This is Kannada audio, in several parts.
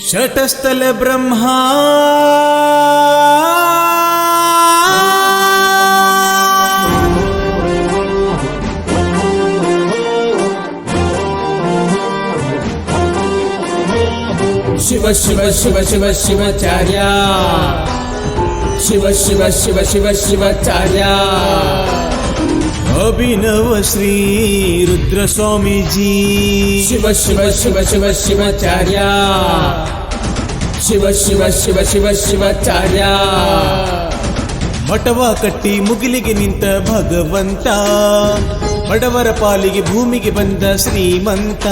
षटस्थल ब्रह्मा। शिव शिव शिव शिव शिवचार्या। शिव शिव शिव शिव शिवचार्या। अभिनव श्री रुद्रस्वामीजी। शिव शिव शिव शिव शिवचार्या। ಶಿವ ಶಿವ ಶಿವ ಶಿವ ಶಿವಾಚಾರ್ಯ ಮಠವ ಕಟ್ಟಿ ಮುಗಿಲಿಗೆ ನಿಂತ ಭಗವಂತ. ಬಡವರ ಪಾಲಿಗೆ ಭೂಮಿಗೆ ಬಂದ ಶ್ರೀಮಂತ.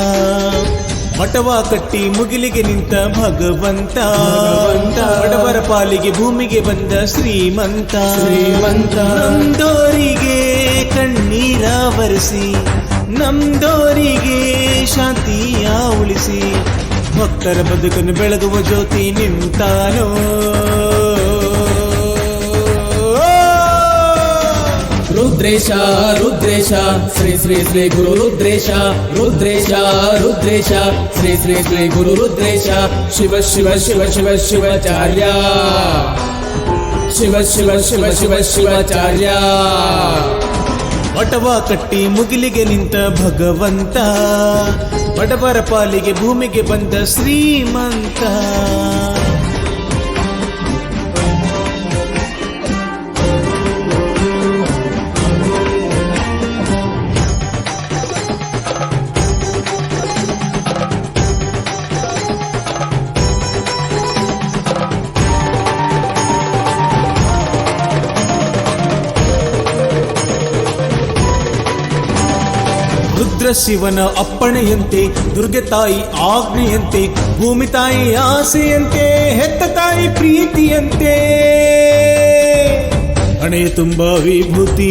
ಮಠವ ಕಟ್ಟಿ ಮುಗಿಲಿಗೆ ನಿಂತ ಭಗವಂತ. ಬಡವರ ಪಾಲಿಗೆ ಭೂಮಿಗೆ ಬಂದ ಶ್ರೀಮಂತ. ಶ್ರೀಮಂತ. ನಮ್ದೋರಿಗೆ ಕಣ್ಣೀರ ಬರೆಸಿ ನಮ್ದೋರಿಗೆ ಶಾಂತಿಯ ಉಳಿಸಿ. ಭಕ್ತರ ಬದುಕನ್ನು ಬೆಳಗುವ ಜ್ಯೋತಿ ನಿಂತಾನೋ ರುದ್ರೇಶ ರುದ್ರೇಶ ಶ್ರೀ ಶ್ರೀ ಶ್ರೀ ಗುರು ರುದ್ರೇಶ ರುದ್ರೇಶ ರುದ್ರೇಶ ಶ್ರೀ ಶ್ರೀ ಶ್ರೀ ಗುರು ರುದ್ರೇಶ ಶಿವ ಶಿವ ಶಿವ ಶಿವ ಶಿವಾಚಾರ್ಯ ಶಿವ ಶಿವ ಶಿವ ಶಿವ ಶಿವಾಚಾರ್ಯ ಮಠವ ಕಟ್ಟಿ ಮುಗಿಲಿಗೆ ನಿಂತ ಭಗವಂತ ಬಡವರ ಪಾಲಿಗೆ ಭೂಮಿಗೆ ಬಂದ ಶ್ರೀಮಂತ. ರುದ್ರ ಶಿವನ ಅಪ್ಪಣೆಯಂತೆ, ದುರ್ಗೆ ತಾಯಿ ಆಜ್ಞೆಯಂತೆ, ಭೂಮಿ ತಾಯಿ ಆಸೆಯಂತೆ, ಹೆತ್ತ ತಾಯಿ ಪ್ರೀತಿಯಂತೆ. ಹಣೆಯ ತುಂಬ ವಿಭೂತಿ